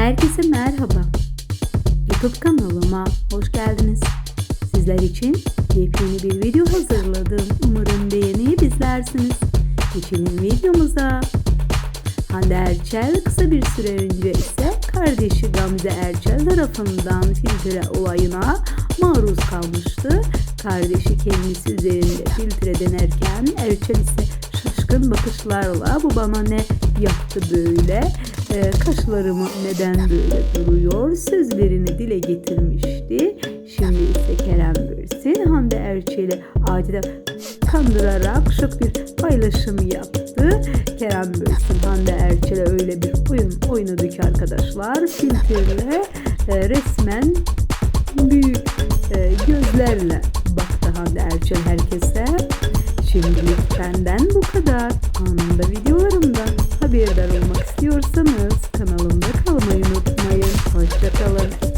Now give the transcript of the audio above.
Herkese merhaba. YouTube kanalıma hoş geldiniz. Sizler için yepyeni bir video hazırladım. Umarım beğenip izlersiniz. Geçelim videomuza. Hande Erçel kısa bir süre önce ise kardeşi Gamze Erçel tarafından filtre olayına maruz kalmıştı. Kardeşi kendisi üzerinde filtre denerken Erçel ise şaşkın bakışlarla bu bana ne yaptı böyle e, kaşlarımı neden böyle duruyor sözlerini dile getirmişti. Şimdi ise Kerem Bürsin Hande Erçel'i adeta kandırarak şok bir paylaşım yaptı. Kerem Bürsin Hande Erçel'e öyle bir oyun oynadı ki arkadaşlar filtreyle e, resmen büyük e, gözlerle baktı Hande Erçel herkese. Şimdilik benden bu kadar. Anında olmak istiyorsanız kanalımda kalmayı unutmayın. Hoşçakalın.